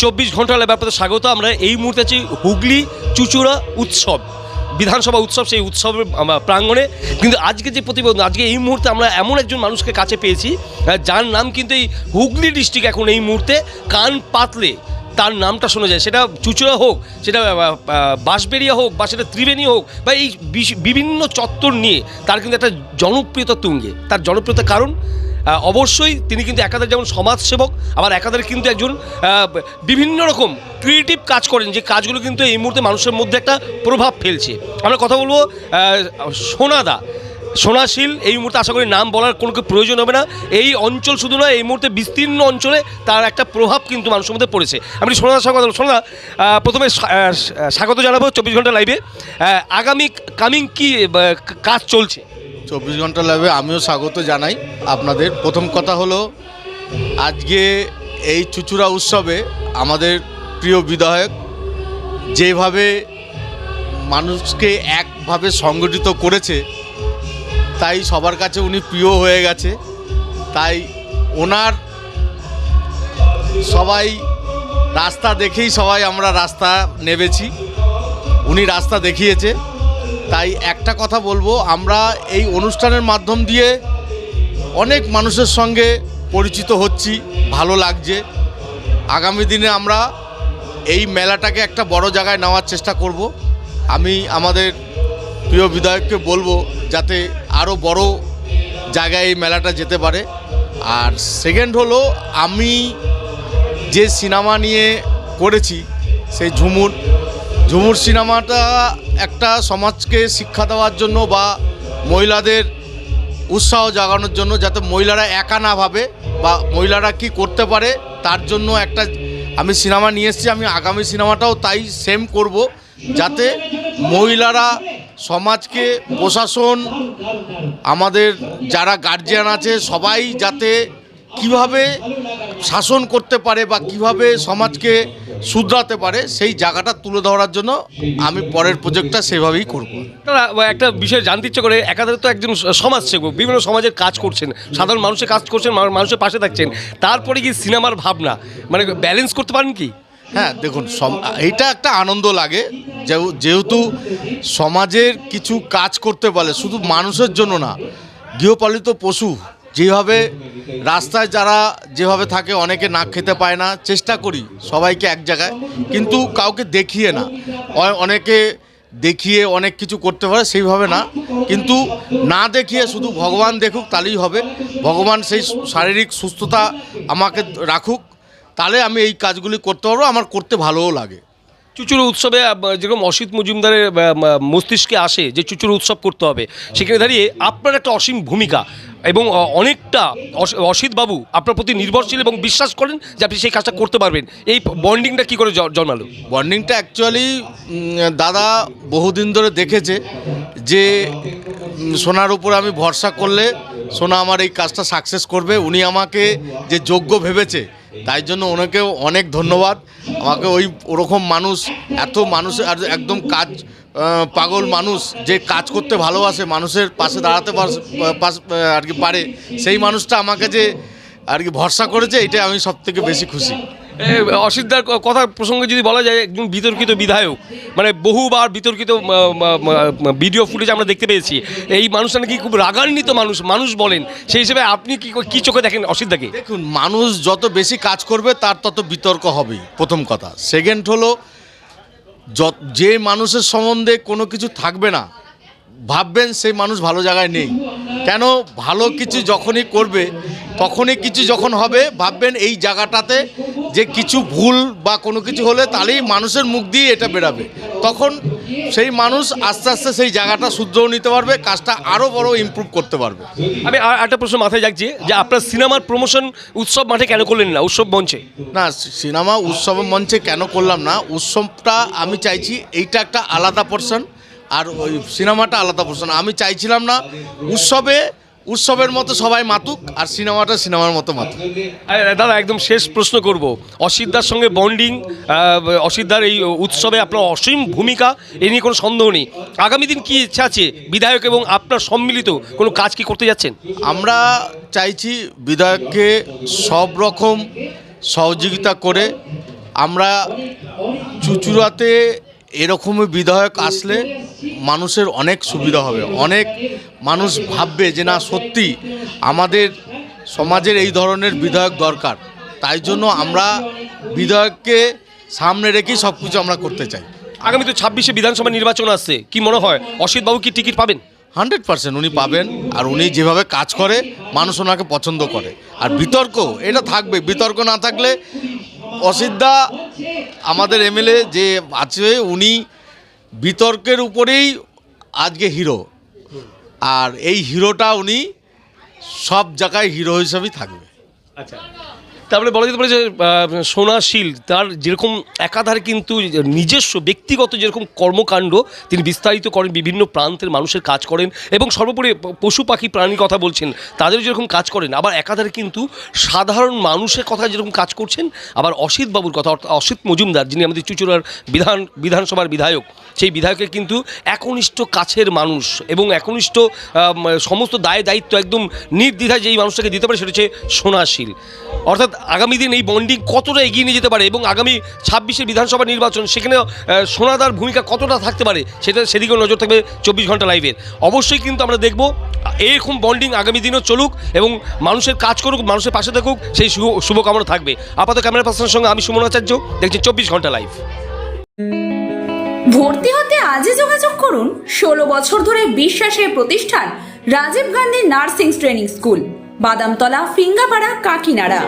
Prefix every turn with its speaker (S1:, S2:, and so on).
S1: চব্বিশ ঘণ্টা আপনাদের স্বাগত। আমরা এই মুহূর্তে আছি হুগলি চুচুড়া উৎসব। বিধানসভা উৎসব, সেই উৎসবের প্রাঙ্গণে। কিন্তু আজকে যে প্রতিবেদন, আজকে এই মুহূর্তে আমরা এমন একজন মানুষকে কাছে পেয়েছি যার নাম কিন্তু এই হুগলি ডিস্ট্রিক্ট এখন এই মুহূর্তে কান পাতলে। তার নামটা শোনা যায়। সেটা চুচুড়া হোক, সেটা বাঁশবেড়িয়া হোক, বা সেটা ত্রিবেণী হোক, বা এই বিভিন্ন চত্বর নিয়ে তার কিন্তু একটা জনপ্রিয়তা তুঙ্গে। তার জনপ্রিয়তার কারণ অবশ্যই তিনি কিন্তু একাধারে যেমন সমাজসেবক, আবার একাধারে কিন্তু একজন বিভিন্ন রকম ক্রিয়েটিভ কাজ করেন, যে কাজগুলো কিন্তু এই মুহূর্তে মানুষের মধ্যে একটা প্রভাব ফেলছে। আমরা কথা বলব সোনাদা সোনাশীল এই মুহূর্তে আশা করি নাম বলার কোনো প্রয়োজন হবে না। এই অঞ্চল শুধু নয়, এই মুহূর্তে বিস্তীর্ণ অঞ্চলে তার একটা প্রভাব কিন্তু মানুষের মধ্যে পড়েছে। আমি সোনাদার কথা সোনাদা প্রথমে স্বাগত জানাব চব্বিশ ঘণ্টা লাইভে আগামী কামিং কি, কাজ চলছে?
S2: চব্বিশ ঘণ্টা লাইভে আমিও স্বাগত জানাই আপনাদের। প্রথম কথা হলো, আজকে এই চুচুড়া উৎসবে আমাদের প্রিয় বিধায়ক যেভাবে মানুষকে একভাবে সংগঠিত করেছে, তাই সবার কাছে উনি প্রিয় হয়ে গেছে। তাই ওনার সবাই রাস্তা দেখেই সবাই আমরা রাস্তা নেবেছি। উনি রাস্তা দেখিয়েছে। তাই একটা কথা বলব, আমরা এই অনুষ্ঠানের মাধ্যম দিয়ে অনেক মানুষের সঙ্গে পরিচিত হচ্ছি, ভালো লাগছে। আগামী দিনে আমরা এই মেলাটাকে একটা বড় জায়গায় নেওয়ার চেষ্টা করব। আমি আমাদের প্রিয় বিধায়ককে বলব যাতে আরও বড় জায়গায় এই মেলাটা যেতে পারে। আর সেকেন্ড হলো, আমি যে সিনেমা নিয়ে করেছি, সেই ঝুমুর ঝুমুর সিনেমাটা একটা সমাজকে শিক্ষা দেওয়ার জন্য বা মহিলাদের উৎসাহ জাগানোর জন্য যাতে মহিলারা একা না ভাবে বা মহিলারা কি করতে পারে, তার জন্য একটা আমি সিনেমা নিয়ে এসেছি, আমি আগামী সিনেমাটাও তাই সেম করব যাতে মহিলারা সমাজকে, প্রশাসন, আমাদের যারা গার্জিয়ান আছে, সবাই যাতে কীভাবে শাসন করতে পারে বা কীভাবে সমাজকে শুধরাতে পারে সেই জায়গাটা তুলে ধরার জন্য আমি পরের প্রজেক্টটা সেভাবেই করব।
S1: একটা বিষয় জানতে ইচ্ছে করে একাধারে তো একজন সমাজসেবক বিভিন্ন সমাজের কাজ করছেন সাধারণ মানুষের কাজ করছেন মানুষের পাশে থাকছেন তারপরে কি সিনেমার ভাবনা মানে ব্যালেন্স করতে পারেন কি?
S2: হ্যাঁ দেখুন এইটা একটা আনন্দ লাগে যেহেতু সমাজের কিছু কাজ করতে পারলে শুধু মানুষের জন্য না গৃহপালিত পশু যেভাবে রাস্তায় যারা যেভাবে থাকে, অনেকে না খেতে পায় না। চেষ্টা করি সবাইকে এক জায়গায়। কিন্তু কাউকে দেখিয়ে না। অনেকে দেখিয়ে অনেক কিছু করতে পারে, সেইভাবে না। কিন্তু না দেখিয়ে শুধু ভগবান দেখুক, তাহলেই হবে। ভগবান সেই শারীরিক সুস্থতা আমাকে রাখুক, তাহলে আমি এই কাজগুলি করতে পারব। আমার করতে ভালোও লাগে।
S1: চুচুড়ো উৎসবে যেরকম অসিত মজুমদারের মস্তিষ্কে আসে যে চুচুড়ো উৎসব করতে হবে, সেখানে দাঁড়িয়ে আপনার একটা অসীম ভূমিকা। এবং অনেকটা অস- অসিত বাবু আপনার প্রতি নির্ভরশীল এবং বিশ্বাস করেন যে আপনি সেই কাজটা করতে পারবেন। এই বন্ডিংটা কি করে জন্মালো?
S2: বন্ডিংটা অ্যাকচুয়ালি দাদা বহুদিন ধরে দেখেছে যে সোনার উপর আমি ভরসা করলে সোনা আমার এই কাজটা সাকসেস করবে। উনি আমাকে যে যোগ্য ভেবেছে, তাই জন্য ওনাকেও অনেক ধন্যবাদ। আমাকে ওই ওরকম মানুষ, এত মানুষ একদম কাজ পাগল মানুষ যে কাজ করতে ভালোবাসে মানুষের পাশে দাঁড়াতে আর কি পারে সেই মানুষটা আমাকে যে আর কি ভরসা করেছে এটা আমি সব থেকে বেশি খুশি।
S1: অসিদ্ধার কথা প্রসঙ্গে যদি বলা যায় একজন বিতর্কিত বিধায়ক মানে বহুবার বিতর্কিত ভিডিও ফুটেজ আমরা দেখতে পেয়েছি। এই মানুষটা নাকি খুব রাগান্বিত মানুষ মানুষ বলেন। সেই হিসেবে আপনি কি কি চোখে দেখেন অসিতদাকে
S2: দেখুন মানুষ যত বেশি কাজ করবে তার তত বিতর্ক হবেই প্রথম কথা। সেকেন্ড হলো যত যে মানুষের সম্বন্ধে কোনো কিছু থাকবে না, ভাববেন সেই মানুষ ভালো জায়গায় নেই। কেন? ভালো কিছু যখনই করবে, তখনই কিছু যখন হবে, ভাববেন এই জায়গাটাতে যে কিছু ভুল বা কোনো কিছু হলে তাহলেই মানুষের মুখ দিয়ে এটা বেরাবে। তখন সেই মানুষ আস্তে আস্তে সেই জায়গাটা শুদ্ধও নিতে পারবে কাজটা আরও বড় ইম্প্রুভ করতে পারবে।
S1: আমি আর একটা প্রশ্ন মাথায় যাচ্ছি যে আপনার সিনেমার প্রমোশন উৎসব মাঠে কেন করলেন না উৎসব মঞ্চে?
S2: না সিনেমা উৎসব মঞ্চে কেন করলাম না উৎসবটা আমি চাইছি এইটা একটা আলাদা পোর্শন আর ওই সিনেমাটা আলাদা পোর্শন আমি চাইছিলাম না উৎসবে উৎসবের মতো সবাই মাতুক আর সিনেমাটা সিনেমার মতো মাতুক।
S1: আরে দাদা একদম শেষ প্রশ্ন করব। অসিদ্ধার সঙ্গে বন্ডিং অসিদ্ধার এই উৎসবে আপনার অসীম ভূমিকা এ নিয়ে কোনো সন্দেহ নেই। আগামী দিন কি ইচ্ছা আছে? বিধায়ক এবং আপনার সম্মিলিত কোনো কাজ কি করতে যাচ্ছেন?
S2: আমরা চাইছি বিধায়ককে সব রকম সহযোগিতা করে আমরা চুচুড়াতে এরকমই বিধায়ক আসলে মানুষের অনেক সুবিধা হবে। অনেক মানুষ ভাববে যে না সত্যি আমাদের সমাজের এই ধরনের বিধায়ক দরকার। তাই জন্য আমরা বিধায়ককে সামনে রেখেই সব কিছু আমরা করতে চাই।
S1: আগামী তো ছাব্বিশে বিধানসভা নির্বাচন আসছে কি মনে হয়? অসিতবাবু কি টিকিট পাবেন?
S2: হান্ড্রেড পার্সেন্ট উনি পাবেন আর উনি যেভাবে কাজ করে মানুষ ওনাকে পছন্দ করে। আর বিতর্ক এটা থাকবে বিতর্ক না থাকলে অসিদ্ধা আমাদের এমএলএ যে আছে, উনি বিতর্কের উপরেই আজকে হিরো। আর এই হিরোটা উনি সব জায়গায় হিরো হিসাবেই থাকবে।
S1: আচ্ছা। তারপরে বলা যেতে পারে যে সোনাশীল, তার যেরকম একাধারে কিন্তু নিজস্ব, ব্যক্তিগত যেরকম কর্মকাণ্ড তিনি বিস্তারিত করেন, বিভিন্ন প্রান্তের মানুষের কাজ করেন এবং সর্বোপরি পশু পাখি প্রাণীর কথা বলছেন তাদের যেরকম কাজ করেন, আবার একাধারে কিন্তু সাধারণ মানুষের কথা যেরকম কাজ করছেন, আবার অসিত বাবুর কথা, অর্থাৎ অসিত মজুমদার, যিনি আমাদের চুচুড়ার বিধান, বিধানসভার বিধায়ক, সেই বিধায়কের কিন্তু একনিষ্ঠ কাছের মানুষ এবং একনিষ্ঠ সমস্ত দায় দায়িত্ব একদম নির্দ্বিধায় যেই মানুষটাকে দিতে পারে, সেটা হচ্ছে সোনাশীল। অর্থাৎ আগামী দিন এই বন্ডিং কতটা এগিয়ে নিয়ে যেতে পারে এবং আগামী ছাব্বিশের বিধানসভা নির্বাচন, সেখানে সোনাদার ভূমিকা কতটা থাকতে পারে, সেটা সেদিকেও নজর থাকবে চব্বিশ ঘণ্টা লাইভের অবশ্যই কিন্তু আমরা দেখব, এরকম বন্ডিং আগামী দিনও চলুক এবং মানুষের কাজ করুক, মানুষের পাশে থাকুক, সেই শুভ, শুভকামনা থাকবে। আপাতত ক্যামেরা পার্সনের সঙ্গে আমি সুমন আচার্য, দেখছি চব্বিশ ঘণ্টা লাইভ
S3: ভর্তি হতে আজই যোগাযোগ করুন ষোলো বছর ধরে বিশ্বাসের প্রতিষ্ঠান Rajiv Gandhi nursing training school, Badamtala, Phingapara, Kakinara.